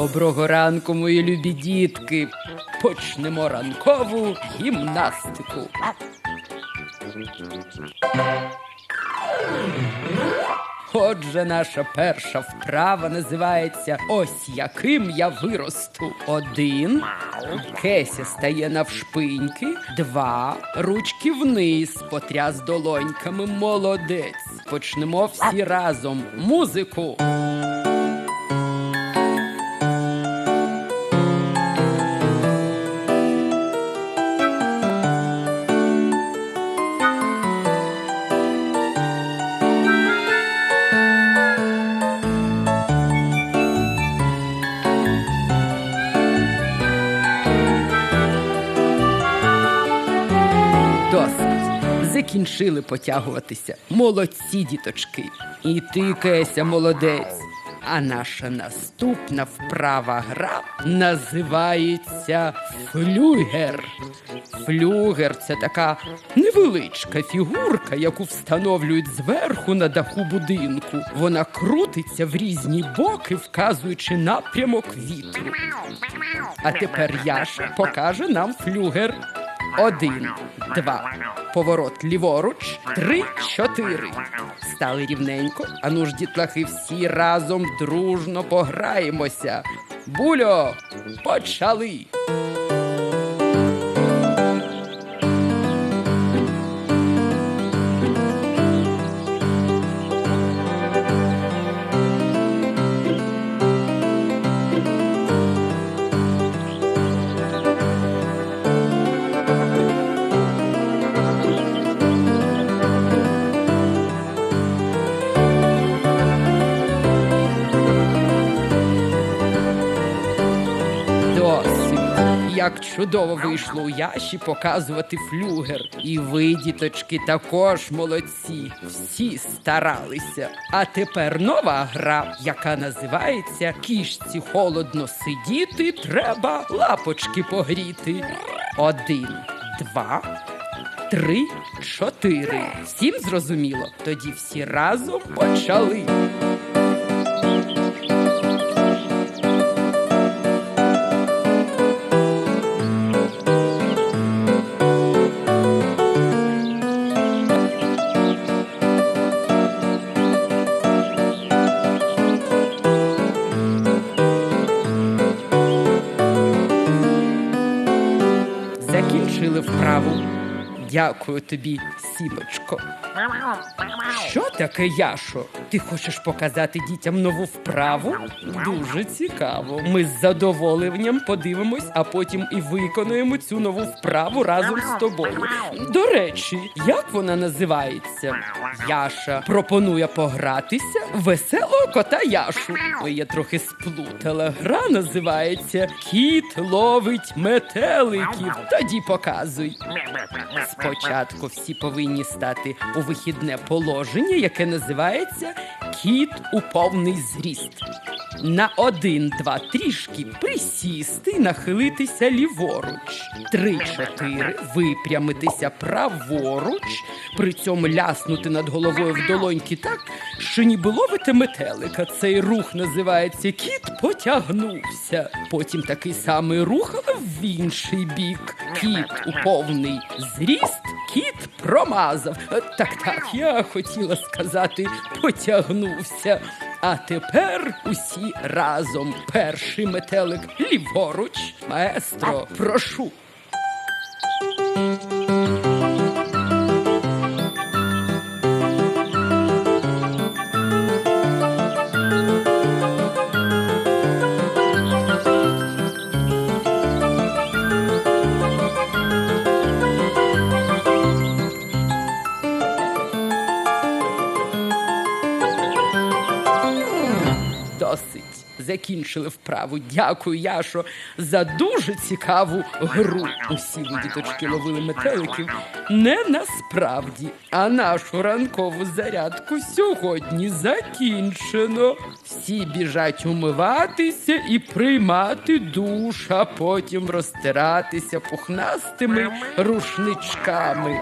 Доброго ранку, мої любі дітки. Почнемо ранкову гімнастику. Отже, наша перша вправа називається Ось яким я виросту. Один. Кеся стає навшпиньки. Два. Ручки вниз. Потряс долоньками. Молодець. Почнемо всі разом. Музику. Закінчили потягуватися. Молодці, діточки. І ти, Кеся, молодець. А наша наступна вправа гра називається флюгер. Флюгер це така невеличка фігурка, яку встановлюють зверху на даху будинку. Вона крутиться в різні боки, вказуючи напрямок вітру. А тепер Яша покаже нам флюгер. Один, два, поворот ліворуч, три, чотири. Стали рівненько. Ану ж, дітлахи, всі разом дружно пограємося. Бульо, почали. Як чудово вийшло у Яші показувати флюгер. І ви, діточки, також молодці. Всі старалися. А тепер нова гра, яка називається Кішці холодно сидіти, треба лапочки погріти. Один, два, три, чотири. Всім зрозуміло? Тоді всі разом почали. Закінчили вправу. Дякую тобі, сімочко. Що таке, Яшо? Ти хочеш показати дітям нову вправу? Дуже цікаво. Ми з задоволенням подивимось, а потім і виконуємо цю нову вправу разом з тобою. До речі, як вона називається? Яша пропонує погратися веселого кота Яшу. Я трохи сплутала. Гра називається Кіт ловить метеликів. Тоді показуй. Спочатку всі повинні стати у вихідне положення, яке називається кіт у повний зріст. На один, два трішки присісти, нахилитися ліворуч. Три, чотири, випрямитися праворуч, при цьому ляснути над головою в долоньки так, що ніби ловите метелика. Цей рух називається кіт потягнувся. Потім такий самий рух, але в інший бік. Кіт у повний зріст, кіт промазав. Е, Так, так, я хотіла сказати, потягнувся. А тепер усі разом. Перший метелик ліворуч. Маестро, прошу. Закінчили вправу. Дякую, Яшо, за дуже цікаву гру. Усі діточки, ловили метеликів не насправді, а нашу ранкову зарядку сьогодні закінчено. Всі біжать умиватися і приймати душ, а потім розтиратися пухнастими рушничками.